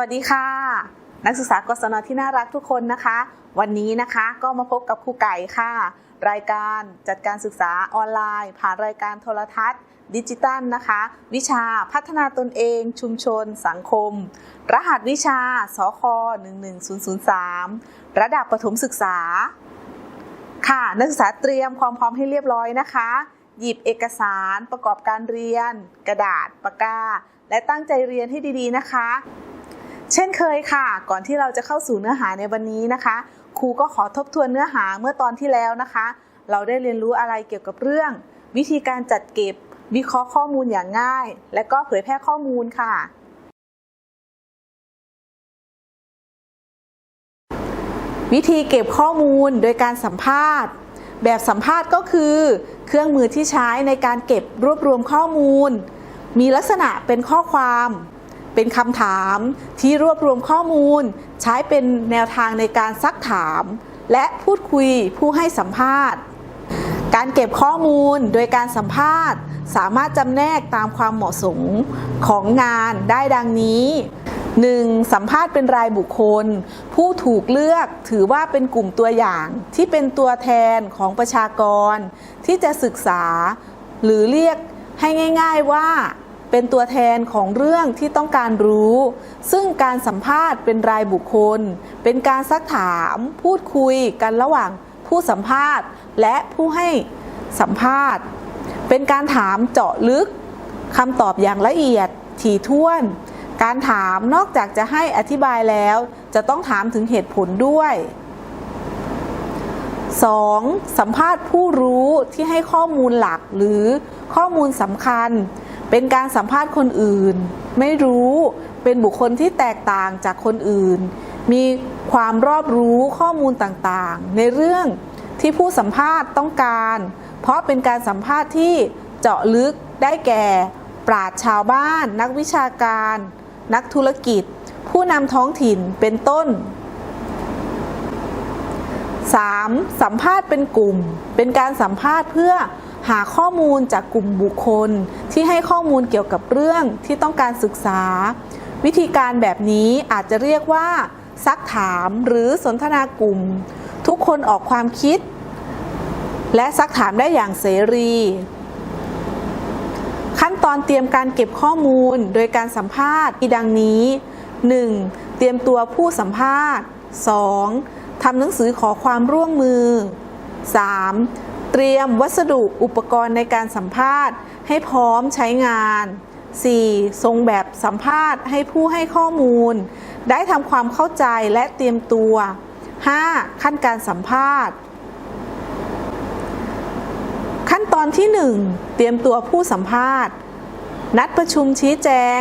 วัสดีค่ะ นักศึกษากศนที่น่ารักทุกคนนะคะ วันนี้นะคะก็มาพบกับครูไก่ค่ะ รายการจัดการศึกษาออนไลน์ ผ่านรายการโทรทัศน์ ดิจิตัลนะคะ วิชาพัฒนาตนเอง ชุมชน สังคม รหัสวิชาสค11003 ระดับประถมศึกษา ค่ะ นักศึกษาเตรียมความพร้อมให้เรียบร้อยนะคะ หยิบเอกสารประกอบการเรียน กระดาษปากกาและตั้งใจเรียนให้ดีๆนะคะ เช่นเคยค่ะ ก่อนที่เราจะเข้าสู่เนื้อหาในวันนี้นะคะ ครูก็ขอทบทวนเนื้อหาเมื่อตอนที่แล้วนะคะ เราได้เรียนรู้อะไรเกี่ยวกับเรื่อง วิธีการจัดเก็บ วิเคราะห์ข้อมูลอย่างง่าย และก็เผยแพร่ข้อมูลค่ะ วิธีเก็บข้อมูลโดยการสัมภาษณ์ แบบสัมภาษณ์ก็คือ เครื่องมือที่ใช้ในการเก็บรวบรวมข้อมูล มีลักษณะเป็นข้อความ เป็นคำถามที่รวบรวมข้อมูล ใช้เป็นแนวทางในการซักถาม และพูดคุยผู้ให้สัมภาษณ์ การเก็บข้อมูลโดยการสัมภาษณ์ สามารถจำแนกตามความเหมาะสมของงานได้ดังนี้ 1. สัมภาษณ์เป็นรายบุคคล ผู้ถูกเลือกถือว่าเป็นกลุ่มตัวอย่างที่เป็นตัวแทนของประชากร ที่จะศึกษา หรือเรียกให้ง่าย ๆว่า เป็นตัวแทนของเรื่องที่ต้องการรู้ ซึ่งการสัมภาษณ์เป็นรายบุคคล เป็นการซักถามพูดคุยกันระหว่างผู้สัมภาษณ์ และผู้ให้สัมภาษณ์ เป็นการถามเจาะลึกคำตอบอย่างละเอียดถี่ถ้วน การถามนอกจากจะให้อธิบายแล้ว จะต้องถามถึงเหตุผลด้วย 2. สัมภาษณ์ผู้รู้ที่ให้ข้อมูลหลักหรือข้อมูลสำคัญ เป็นการสัมภาษณ์คนอื่น ไม่รู้เป็นบุคคลที่แตกต่างจากคนอื่น มีความรอบรู้ข้อมูลต่างๆ ในเรื่องที่ผู้สัมภาษณ์ต้องการ เพราะเป็นการสัมภาษณ์ที่เจาะลึกได้แก่ ปราชญ์ชาวบ้าน นักวิชาการ นักธุรกิจ ผู้นำท้องถิ่นเป็นต้น 3. สัมภาษณ์เป็นกลุ่ม เป็นการสัมภาษณ์เพื่อหาข้อมูลจากกลุ่มบุคคล ที่ให้ข้อมูลเกี่ยวกับเรื่องที่ต้องการศึกษา วิธีการแบบนี้อาจจะเรียกว่า ซักถามหรือสนทนากลุ่ม ทุกคนออกความคิด และซักถามได้อย่างเสรี ขั้นตอนเตรียมการเก็บข้อมูลโดยการสัมภาษณ์ดังนี้ 1. เตรียมตัวผู้สัมภาษณ์ 2. ทำหนังสือขอความร่วมมือ 3. เตรียมวัสดุอุปกรณ์ในการสัมภาษณ์ ให้พร้อมใช้งาน 4. ทรงแบบสัมภาษณ์ให้ผู้ให้ข้อมูล ได้ทำความเข้าใจและเตรียมตัว 5. ขั้นการสัมภาษณ์ ขั้นตอนที่ 1 เตรียมตัวผู้สัมภาษณ์ นัดประชุมชี้แจง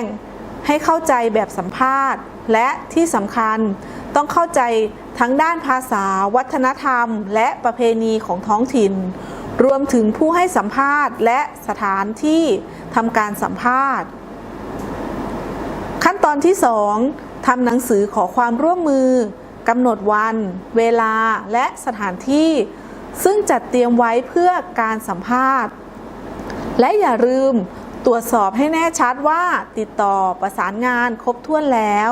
ให้เข้าใจแบบสัมภาษณ์ และที่สำคัญ ต้องเข้าใจทั้งด้านภาษา วัฒนธรรม และประเพณีของท้องถิ่น รวมถึงผู้ให้สัมภาษณ์และสถานที่ทำการสัมภาษณ์ ขั้นตอนที่2ทำหนังสือขอความร่วมมือกำหนดวัน เวลาและสถานที่ ซึ่งจัดเตรียมไว้เพื่อการสัมภาษณ์ และอย่าลืมตรวจสอบให้แน่ชัดว่าติดต่อประสานงานครบถ้วนแล้ว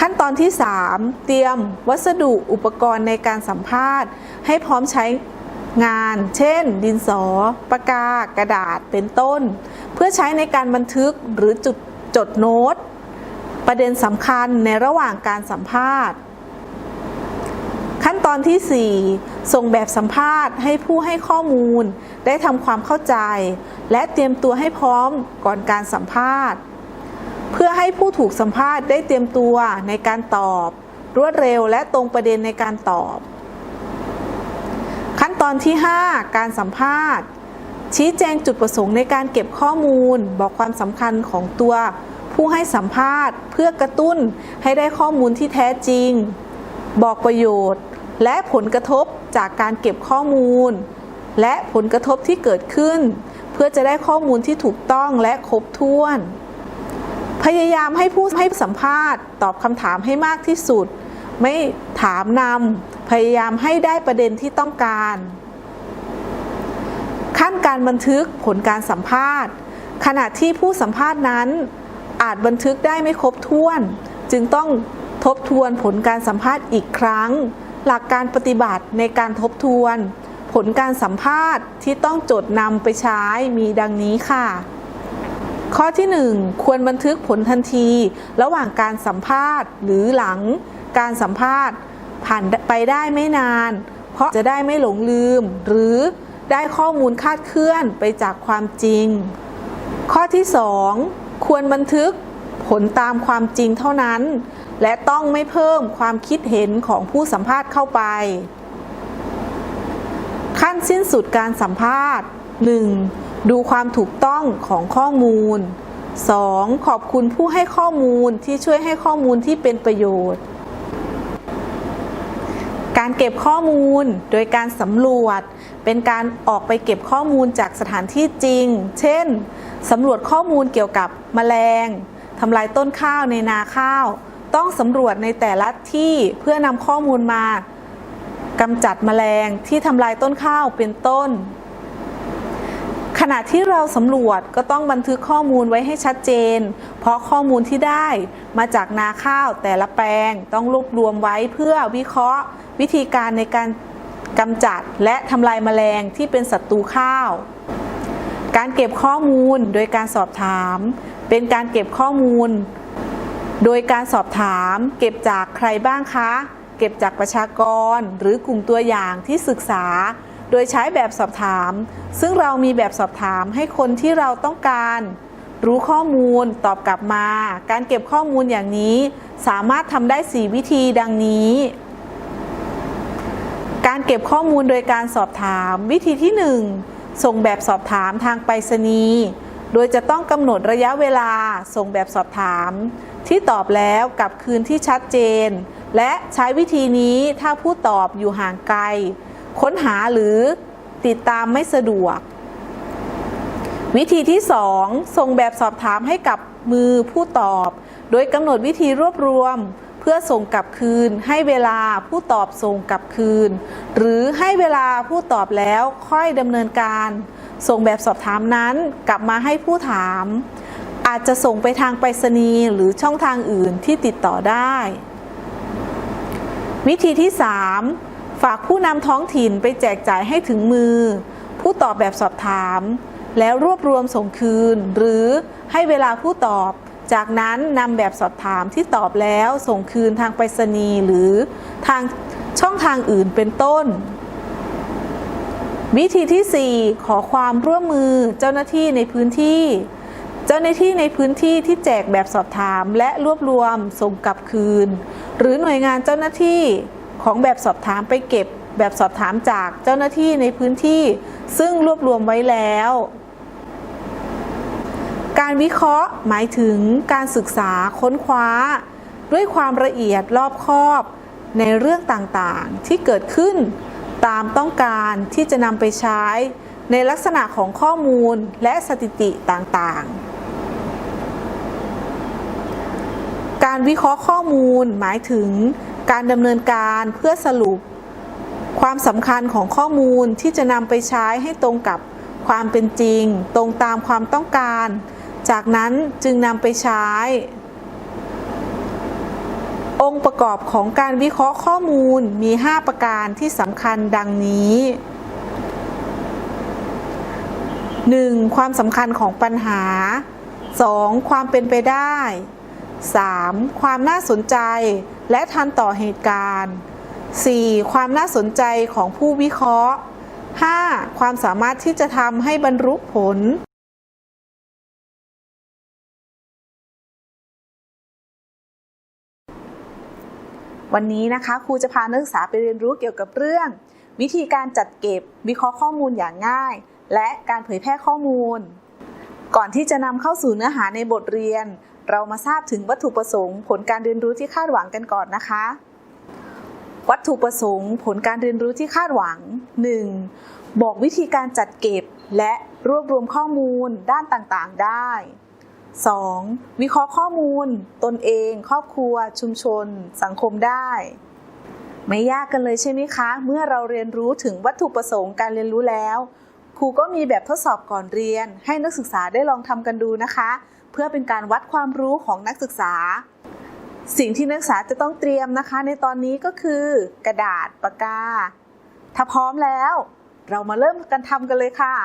ขั้นตอนที่ 3 เตรียมวัสดุอุปกรณ์ในการสัมภาษณ์ ให้พร้อมใช้งาน เช่น ดินสอ ปากกา กระดาษ เป็นต้น เพื่อใช้ในการบันทึกหรือจุดจดโน้ต ประเด็นสำคัญในระหว่างการสัมภาษณ์ ขั้นตอนที่ 4 ส่งแบบสัมภาษณ์ให้ผู้ให้ข้อมูล ได้ทำความเข้าใจ และเตรียมตัวให้พร้อมก่อนการสัมภาษณ์ เพื่อให้ผู้ถูกสัมภาษณ์ได้เตรียมตัวในการตอบ รวดเร็วและตรงประเด็นในการตอบ ขั้นตอนที่ 5 การสัมภาษณ์ ชี้แจงจุดประสงค์ในการเก็บข้อมูล บอกความสำคัญของตัวผู้ให้สัมภาษณ์ เพื่อกระตุ้นให้ได้ข้อมูลที่แท้จริง บอกประโยชน์ และผลกระทบจากการเก็บข้อมูล และผลกระทบที่เกิดขึ้น เพื่อจะได้ข้อมูลที่ถูกต้องและครบถ้วน ยายามให้ผู้ให้สัมภาษณ์ ตอบคำถามให้มากที่สุด ไม่ถามนำพยายามให้ได้ประเด็นที่ต้องการ ขั้นการบันทึกผลการสัมภาษณ์ ขณะที่ผู้สัมภาษณ์นั้น อาจบันทึกได้ไม่ครบถ้วน จึงต้องทบทวนผลการสัมภาษณ์อีกครั้ง หลักการปฏิบัติในการทบทวน ผลการสัมภาษณ์ที่ต้องจดนำไปใช้มีดังนี้ค่ะ ข้อที่ 1 ควรบันทึกผลทันที ระหว่างการสัมภาษณ์ หรือหลังการสัมภาษณ์ผ่านไปได้ไม่นาน เพราะจะได้ไม่หลงลืม หรือได้ข้อมูลคาดเคลื่อนไปจากความจริง ข้อที่ 2 ควรบันทึกผลตามความจริงเท่านั้น และต้องไม่เพิ่มความคิดเห็นของผู้สัมภาษณ์เข้าไป ขั้นสิ้นสุดการสัมภาษณ์ 1. ดูความถูกต้องของข้อมูล 2. ขอบคุณผู้ให้ข้อมูลที่ช่วยให้ข้อมูลที่เป็นประโยชน์ การเก็บข้อมูลโดยการสำรวจ เป็นการออกไปเก็บข้อมูลจากสถานที่จริง เช่นสำรวจข้อมูลเกี่ยวกับแมลงทำลายต้นข้าวในนาข้าว ต้องสำรวจในแต่ละที่เพื่อนำข้อมูลมากำจัดแมลงที่ทำลายต้นข้าวเป็นต้น ขณะที่เราสำรวจก็ต้องบันทึกข้อมูลไว้ให้ชัดเจน เพราะข้อมูลที่ได้มาจากนาข้าวแต่ละแปลงต้องรวบรวมไว้เพื่อวิเคราะห์ วิธีการในการกำจัดและทำลายแมลงที่เป็นศัตรูข้าว การเก็บข้อมูลโดยการสอบถาม เป็นการเก็บข้อมูล โดยการสอบถาม เก็บจากใครบ้างคะ เก็บจากประชากร หรือกลุ่มตัวอย่างที่ศึกษา โดยใช้แบบสอบถาม ซึ่งเรามีแบบสอบถามให้คนที่เราต้องการ รู้ข้อมูลตอบกลับมา การเก็บข้อมูลอย่างนี้ สามารถทำได้ 4 วิธีดังนี้ การเก็บข้อมูลโดยการสอบถามวิธีที่ 1 ส่งแบบสอบถามทางไปรษณีย์โดยจะต้องกำหนดระยะเวลาส่งแบบสอบถาม ที่ตอบแล้วกลับคืนที่ชัดเจน และใช้วิธีนี้ถ้าผู้ตอบอยู่ห่างไกล ค้นหาหรือติดตามไม่สะดวก วิธีที่ 2 ส่งแบบสอบถามให้กับมือผู้ตอบ โดยกำหนดวิธีรวบรวมเพื่อส่งกลับคืน ให้เวลาผู้ตอบส่งกลับคืน หรือให้เวลาผู้ตอบแล้วค่อยดำเนินการ ส่งแบบสอบถามนั้นกลับมาให้ผู้ถาม อาจจะส่งไปทางไปรษณีย์หรือช่องทางอื่นที่ติดต่อได้ วิธีที่ 3 ฝากผู้นำท้องถิ่นไปแจกจ่ายให้ถึงมือ ผู้ตอบแบบสอบถาม แล้วรวบรวมส่งคืน หรือให้เวลาผู้ตอบ จากนั้นนำแบบสอบถามที่ตอบแล้วส่งคืนทางไปรษณีย์หรือทางช่องทางอื่นเป็นต้น วิธีที่ 4 ขอความร่วมมือเจ้าหน้าที่ในพื้นที่ เจ้าหน้าที่ในพื้นที่ที่แจกแบบสอบถามและรวบรวมส่งกลับคืน หรือหน่วยงานเจ้าหน้าที่ ของแบบสอบถามไปเก็บแบบสอบถามจากเจ้าหน้าที่ในพื้นที่ ซึ่งรวบรวมไว้แล้ว การวิเคราะห์หมายถึงการศึกษาค้นคว้า ด้วยความละเอียดรอบคอบในเรื่องต่างๆ ที่เกิดขึ้น ตามต้องการที่จะนำไปใช้ ในลักษณะของข้อมูลและสถิติต่างๆการวิเคราะห์ข้อมูลหมายถึง การดำเนินการเพื่อสรุป ความสำคัญของข้อมูลที่จะนำไปใช้ให้ตรงกับความเป็นจริง ตรงตามความต้องการ จากนั้นจึงนำไปใช้ องค์ประกอบของการวิเคราะห์ข้อมูลมี 5 ประการที่สำคัญดังนี้ 1. ความสำคัญของปัญหา 2. ความเป็นไปได้ 3. ความน่าสนใจ และทันต่อเหตุการณ์ 4. ความน่าสนใจของผู้วิเคราะห์ 5. ความสามารถที่จะทำให้บรรลุผลวันนี้นะคะครูจะพานักศึกษาไปเรียนรู้เกี่ยวกับเรื่อง วิธีการจัดเก็บวิเคราะห์ข้อมูลอย่างง่าย และการเผยแพร่ข้อมูล ก่อนที่จะนำเข้าสู่เนื้อหาในบทเรียน เรามาทราบถึงวัตถุประสงค์ ผลการเรียนรู้ที่คาดหวังกันก่อนนะคะ วัตถุประสงค์ ผลการเรียนรู้ที่คาดหวัง 1. บอกวิธีการจัดเก็บ และรวบรวมข้อมูลด้านต่างๆ ได้ 2. วิเคราะห์ข้อมูล ตนเอง ครอบครัว ชุมชน สังคมได้ ไม่ยากกันเลยใช่ไหมคะ เมื่อเราเรียนรู้ถึงวัตถุประสงค์การเรียนรู้แล้ว ครูก็มีแบบทดสอบก่อนเรียน ให้นักศึกษาได้ลองทำกันดูนะคะ เพื่อเป็นการวัดความรู้ของนักศึกษา สิ่งที่นักศึกษาจะต้องเตรียมนะคะ ในตอนนี้ก็คือ กระดาษปากกา ถ้าพร้อมแล้ว เรามาเริ่มกันทำกันเลยค่ะ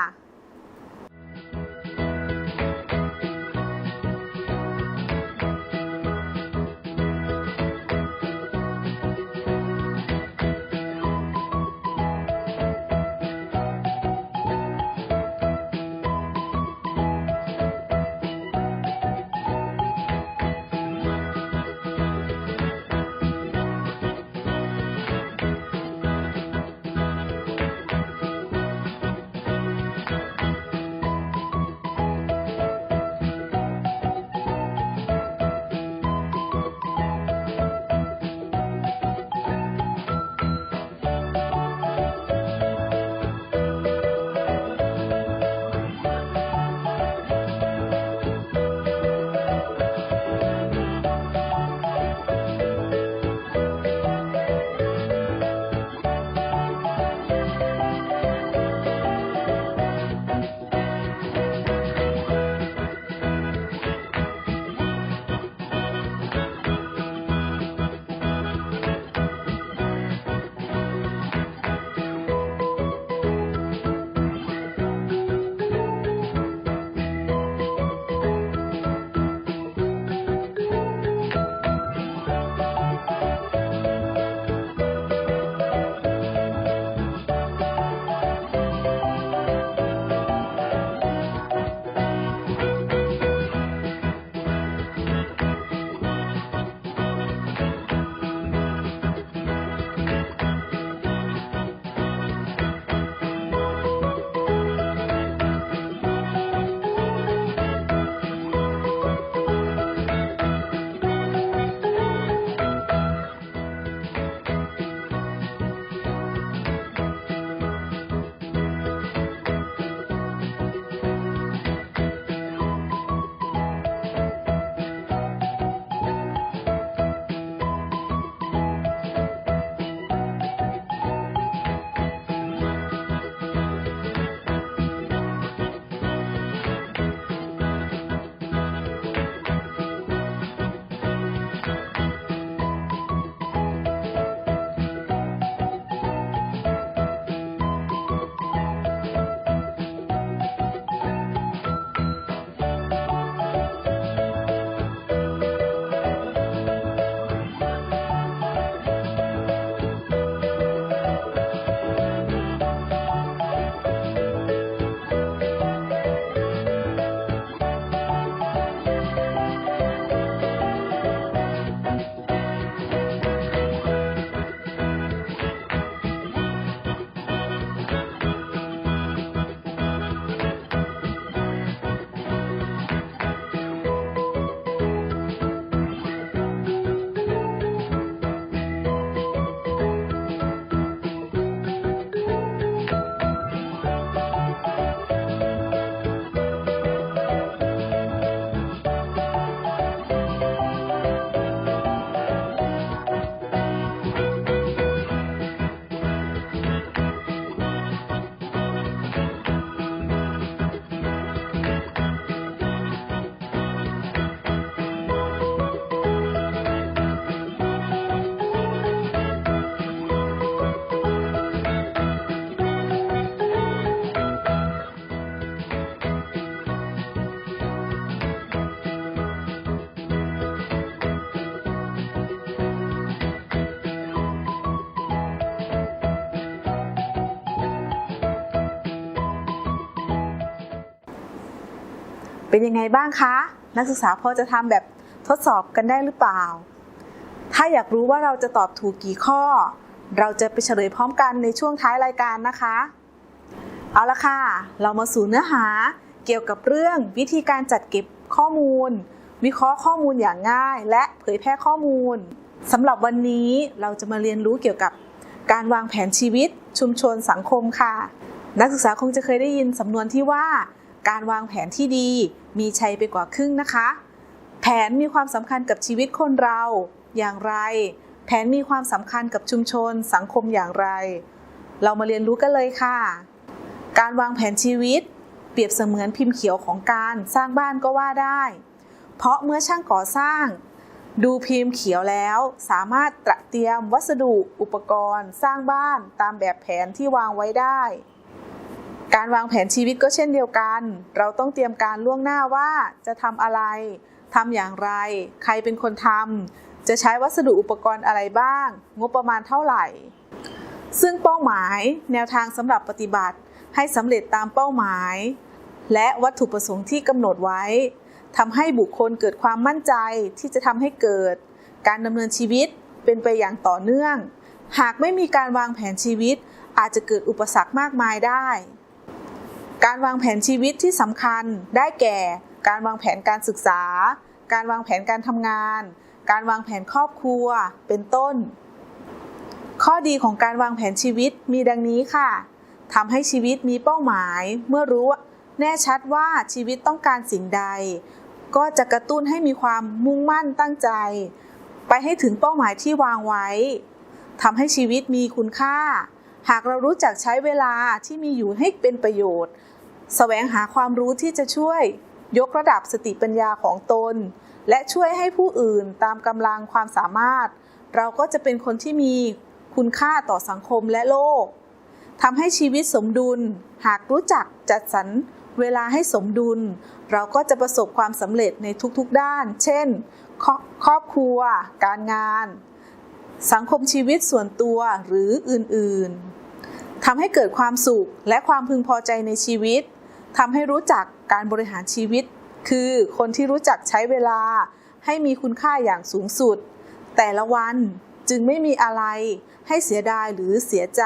เป็นยังไงบ้างคะ นักศึกษาพอจะทำแบบทดสอบกันได้หรือเปล่า ถ้าอยากรู้ว่าเราจะตอบถูกกี่ข้อ เราจะไปเฉลยพร้อมกันในช่วงท้ายรายการนะคะ เอาละค่ะ เรามาสู่เนื้อหาเกี่ยวกับเรื่องวิธีการจัดเก็บข้อมูล วิเคราะห์ข้อมูลอย่างง่าย และเผยแพร่ข้อมูลสำหรับวันนี้เราจะมาเรียนรู้เกี่ยวกับการวางแผนชีวิตชุมชนสังคมค่ะ นักศึกษาคงจะเคยได้ยินสำนวนที่ว่า การวางแผนที่ดีมีชัยไปกว่าครึ่งนะคะ แผนมีความสำคัญกับชีวิตคนเราอย่างไร แผนมีความสำคัญกับชุมชน สังคมอย่างไร เรามาเรียนรู้กันเลยค่ะ การวางแผนชีวิต เปรียบเสมือนพิมพ์เขียวของการสร้างบ้านก็ว่าได้ เพราะเมื่อช่างก่อสร้าง ดูพิมพ์เขียวแล้ว สามารถตระเตรียมวัสดุอุปกรณ์ สร้างบ้านตามแบบแผนที่วางไว้ได้ การวางแผนชีวิตก็เช่นเดียวกัน เราต้องเตรียมการล่วงหน้าว่าจะทำอะไรทำอย่างไร ใครเป็นคนทำจะใช้วัสดุอุปกรณ์อะไรบ้าง งบประมาณเท่าไหร่ ซึ่งเป้าหมายแนวทางสำหรับปฏิบัติ ให้สำเร็จตามเป้าหมาย และวัตถุประสงค์ที่กำหนดไว้ทำให้บุคคลเกิดความมั่นใจที่จะทำให้เกิด การดำเนินชีวิตเป็นไปอย่างต่อเนื่อง หากไม่มีการวางแผนชีวิต อาจจะเกิดอุปสรรคมากมายได้ การวางแผนชีวิตที่สำคัญได้แก่ การวางแผนการศึกษา การวางแผนการทำงาน การวางแผนครอบครัว เป็นต้น ข้อดีของการวางแผนชีวิตมีดังนี้ค่ะทำให้ชีวิตมีเป้าหมาย เมื่อรู้แน่ชัดว่าชีวิตต้องการสิ่งใด ก็จะกระตุ้นให้มีความมุ่งมั่นตั้งใจ ไปให้ถึงเป้าหมายที่วางไว้ทำให้ชีวิตมีคุณค่า หากเรารู้จักใช้เวลาที่มีอยู่ให้เป็นประโยชน์ แสวงหาความรู้ที่จะช่วยยกระดับสติปัญญาของตน และช่วยให้ผู้อื่นตามกำลังความสามารถ เราก็จะเป็นคนที่มีคุณค่าต่อสังคมและโลกทำให้ชีวิตสมดุล หากรู้จักจัดสรรเวลาให้สมดุล เราก็จะประสบความสำเร็จในทุกๆด้าน เช่น ครอบครอบครัว การงาน สังคมชีวิตส่วนตัวหรืออื่นๆทำให้เกิดความสุขและความพึงพอใจในชีวิต ทำให้รู้จักการบริหารชีวิต คือคนที่รู้จักใช้เวลาให้มีคุณค่าอย่างสูงสุด แต่ละวันจึงไม่มีอะไรให้เสียดายหรือเสียใจ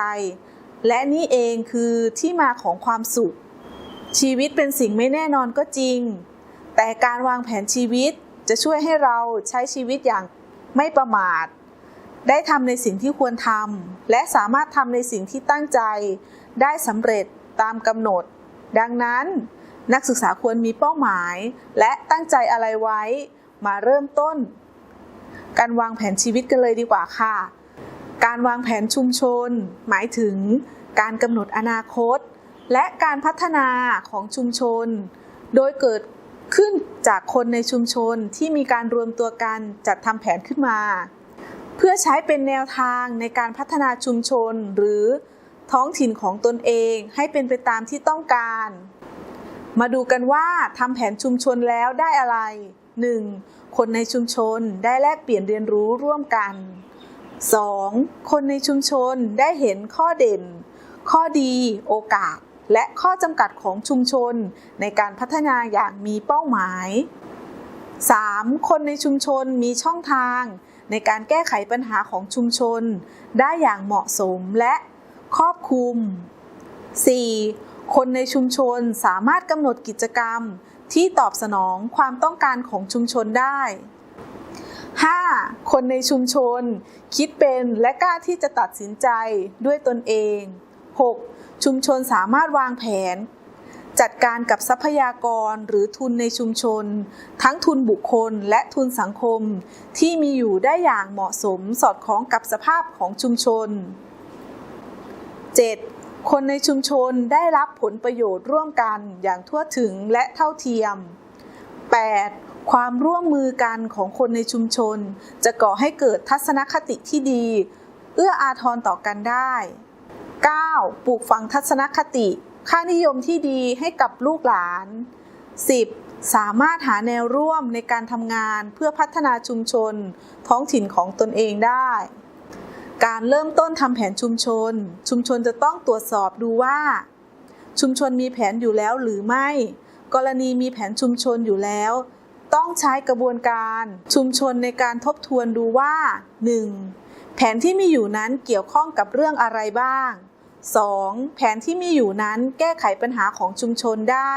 และนี่เองคือที่มาของความสุข ชีวิตเป็นสิ่งไม่แน่นอนก็จริง แต่การวางแผนชีวิตจะช่วยให้เราใช้ชีวิตอย่างไม่ประมาท ได้ทำในสิ่งที่ควรทำและสามารถทำในสิ่งที่ตั้งใจ ได้สำเร็จตามกำหนด ดังนั้นนักศึกษาควรมีเป้าหมาย และตั้งใจอะไรไว้มาเริ่มต้น การวางแผนชีวิตกันเลยดีกว่าค่ะ การวางแผนชุมชน หมายถึงการกำหนดอนาคต และการพัฒนาของชุมชน โดยเกิดขึ้นจากคนในชุมชนที่มีการรวมตัวกันจัดทำแผนขึ้นมา เพื่อใช้เป็นแนวทางในการพัฒนาชุมชนหรือ ท้องถิ่นของตนเองให้เป็นไปตามที่ต้องการ มาดูกันว่าทำแผนชุมชนแล้วได้อะไร 1. คนในชุมชนได้แลกเปลี่ยนเรียนรู้ร่วมกัน 2. คนในชุมชนได้เห็นข้อเด่น ข้อดี โอกาส และข้อจำกัดของชุมชนในการพัฒนาอย่างมีเป้าหมาย 3. คนในชุมชนมีช่องทาง ในการแก้ไขปัญหาของชุมชน ได้อย่างเหมาะสมและ ครอบคลุม 4. คนในชุมชนสามารถกำหนดกิจกรรมที่ตอบสนองความต้องการของชุมชนได้ 5. คนในชุมชน คิดเป็นและกล้าที่จะตัดสินใจด้วยตนเอง 6. ชุมชนสามารถวางแผน จัดการกับทรัพยากรหรือทุนในชุมชน ทั้งทุนบุคคลและทุนสังคม ที่มีอยู่ได้อย่างเหมาะสมสอดคล้องกับสภาพของชุมชน 7. คนในชุมชนได้รับผลประโยชน์ร่วมกันอย่างทั่วถึงและเท่าเทียม 8. ความร่วมมือกันของคนในชุมชน จะก่อให้เกิดทัศนคติที่ดี เอื้ออาทรต่อกันได้ 9. ปลูกฝังทัศนคติ ค่านิยมที่ดีให้กับลูกหลาน 10. สามารถหาแนวร่วมในการทำงานเพื่อพัฒนาชุมชน ท้องถิ่นของตนเองได้ การเริ่มต้นทำแผนชุมชน ชุมชนจะต้องตรวจสอบดูว่า ชุมชนมีแผนอยู่แล้วหรือไม่ กรณีมีแผนชุมชนอยู่แล้ว ต้องใช้กระบวนการชุมชนในการทบทวนดูว่า 1. แผนที่มีอยู่นั้นเกี่ยวข้องกับเรื่องอะไรบ้าง 2. แผนที่มีอยู่นั้นแก้ไขปัญหาของชุมชนได้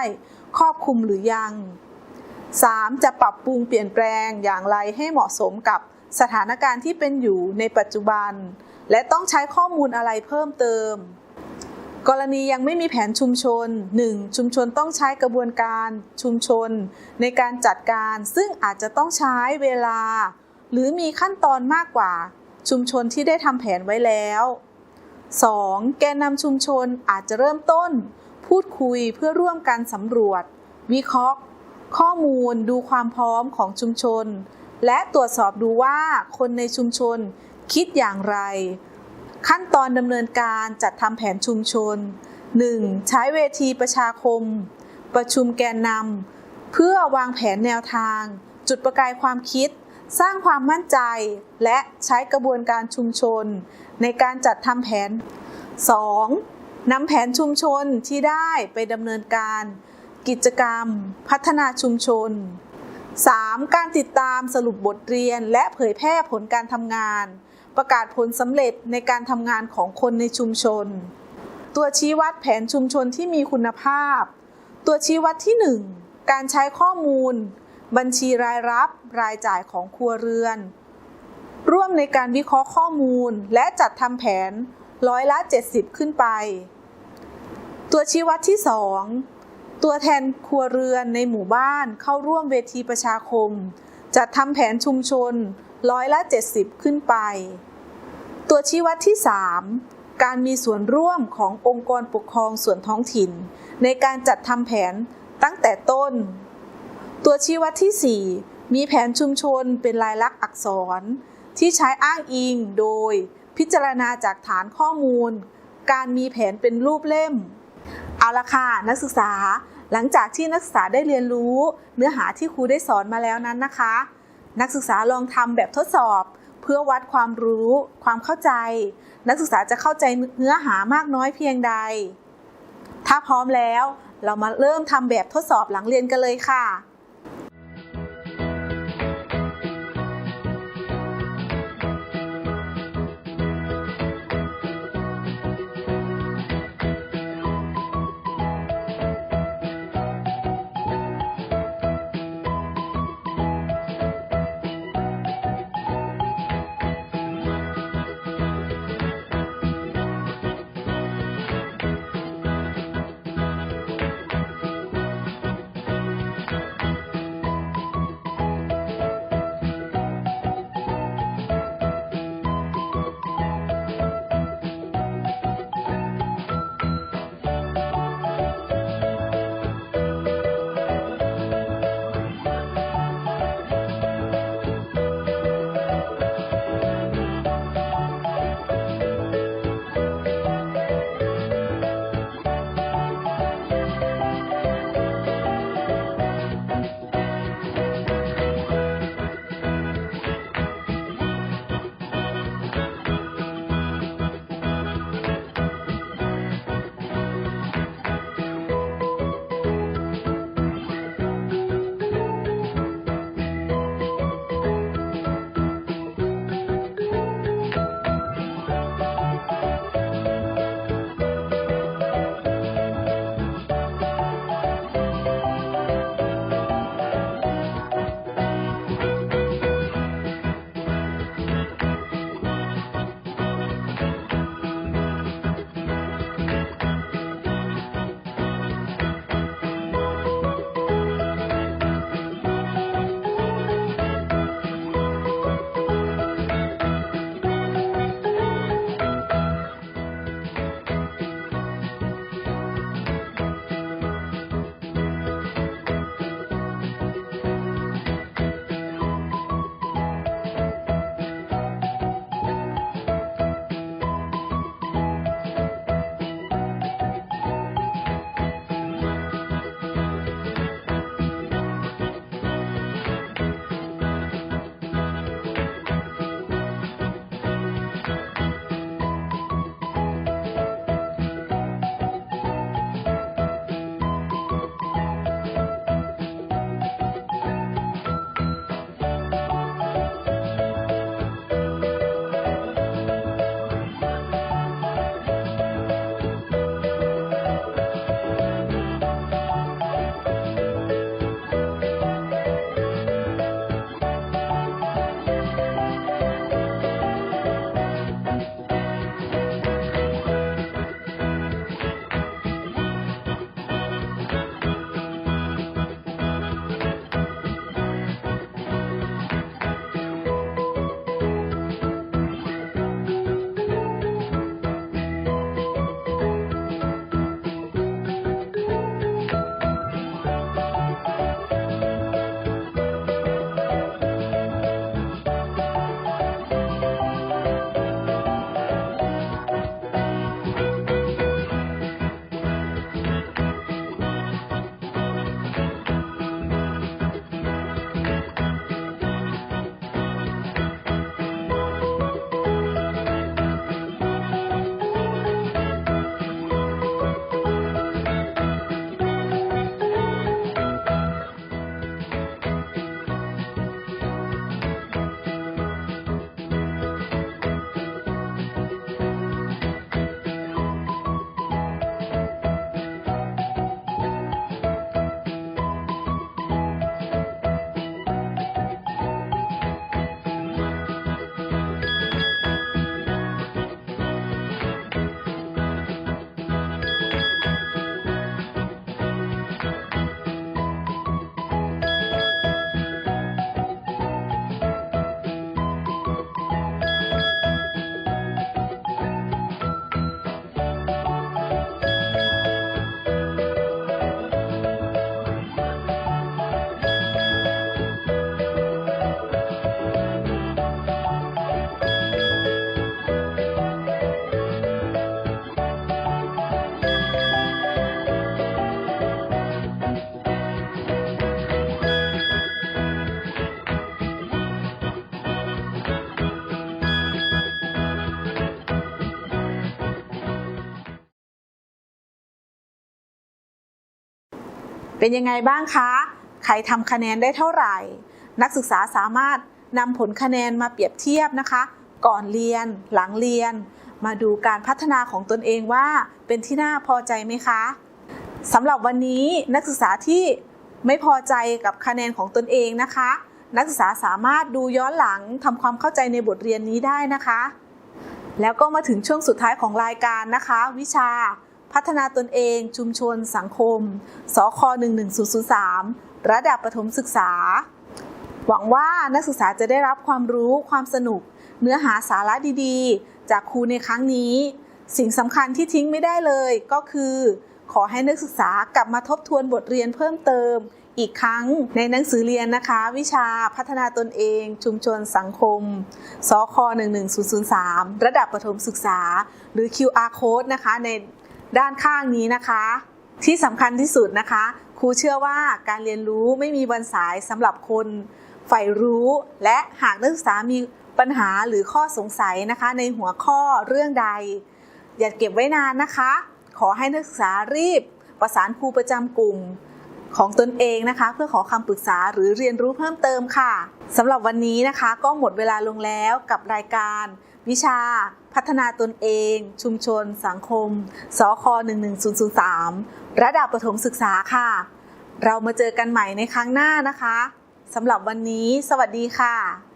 ครอบคลุมหรือยัง 3. จะปรับปรุงเปลี่ยนแปลงอย่างไรให้เหมาะสมกับ สถานการณ์ที่เป็นอยู่ในปัจจุบัน และต้องใช้ข้อมูลอะไรเพิ่มเติม กรณียังไม่มีแผนชุมชน 1. ชุมชนต้องใช้กระบวนการชุมชน ในการจัดการ ซึ่งอาจจะต้องใช้เวลา หรือมีขั้นตอนมากกว่า ชุมชนที่ได้ทำแผนไว้แล้ว 2. แกนนำชุมชนอาจจะเริ่มต้น พูดคุยเพื่อร่วมกันสำรวจ วิเคราะห์ ข้อมูลดูความพร้อมของชุมชน และตรวจสอบดูว่าคนในชุมชนคิดอย่างไร ขั้นตอนดำเนินการจัดทำแผนชุมชน 1. ใช้เวทีประชาคม ประชุมแกนนำเพื่อวางแผนแนวทาง จุดประกายความคิด สร้างความมั่นใจ และใช้กระบวนการชุมชน ในการจัดทำแผน 2. นำแผนชุมชนที่ได้ไปดำเนินการ กิจกรรม พัฒนาชุมชน 3. การติดตามสรุปบทเรียนและเผยแพร่ผลการทำงาน ประกาศผลสำเร็จในการทำงานของคนในชุมชน ตัวชี้วัดแผนชุมชนที่มีคุณภาพ ตัวชี้วัดที่ 1 การใช้ข้อมูล บัญชีรายรับรายจ่ายของครัวเรือน ร่วมในการวิเคราะห์ข้อมูลและจัดทำแผนร้อยละ 70 ขึ้นไป ตัวชี้วัดที่ 2 ตัวแทนครัวเรือนในหมู่บ้านเข้าร่วมเวทีประชาคม จัดทำแผนชุมชนร้อยละ 70 ขึ้นไป ตัวชี้วัดที่ 3 การมีส่วนร่วมขององค์กรปกครองส่วนท้องถิ่น ในการจัดทำแผนตั้งแต่ต้น ตัวชี้วัดที่ 4 มีแผนชุมชนเป็นลายลักษณ์อักษร ที่ใช้อ้างอิงโดยพิจารณาจากฐานข้อมูล การมีแผนเป็นรูปเล่ม เอาละค่ะนักศึกษา หลังจากที่นักศึกษาได้เรียนรู้ เนื้อหาที่ครูได้สอนมาแล้วนั้นนะคะ นักศึกษาลองทำแบบทดสอบ เพื่อวัดความรู้ ความเข้าใจ นักศึกษาจะเข้าใจเนื้อหามากน้อยเพียงใด ถ้าพร้อมแล้ว เรามาเริ่มทำแบบทดสอบหลังเรียนกันเลยค่ะ เป็นยังไงบ้างคะ ใครทำคะแนนได้เท่าไหร่ นักศึกษาสามารถนำผลคะแนนมาเปรียบเทียบนะคะ ก่อนเรียน หลังเรียน มาดูการพัฒนาของตนเองว่า เป็นที่น่าพอใจไหมคะสำหรับวันนี้นักศึกษาที่ไม่พอใจกับคะแนนของตนเองนะคะ นักศึกษาสามารถดูย้อนหลังทำความเข้าใจในบทเรียนนี้ได้นะคะ แล้วก็มาถึงช่วงสุดท้ายของรายการนะคะ วิชา พัฒนาตนเองชุมชน สังคม สค 11003 ระดับประถมศึกษา หวังว่านักศึกษาจะได้รับความรู้ความสนุก เนื้อหาสาระดีๆ จากครูในครั้งนี้ สิ่งสำคัญที่ทิ้งไม่ได้เลยก็คือ ขอให้นักศึกษากลับมาทบทวนบทเรียนเพิ่มเติมอีกครั้งในหนังสือเรียนนะคะ วิชาพัฒนาตนเอง ชุมชนสังคม สค 11003 ระดับประถมศึกษา หรือ QR code นะคะใน ด้านข้างนี้นะคะ ที่สำคัญที่สุดนะคะ ครูเชื่อว่าการเรียนรู้ไม่มีวันสายสำหรับคนใฝ่รู้ และหากนักศึกษามีปัญหาหรือข้อสงสัยนะคะ ในหัวข้อเรื่องใด อย่าเก็บไว้นานนะคะ ขอให้นักศึกษารีบ ประสานครูประจำกลุ่มของตนเองนะคะ เพื่อขอคำปรึกษาหรือเรียนรู้เพิ่มเติมค่ะสำหรับวันนี้นะคะ ก็หมดเวลาลงแล้วกับรายการ วิชาพัฒนาตนเอง ชุมชน สังคม สค 11003 ระดับประถมศึกษาค่ะ เรามาเจอกันใหม่ในครั้งหน้านะคะสำหรับวันนี้ สวัสดีค่ะ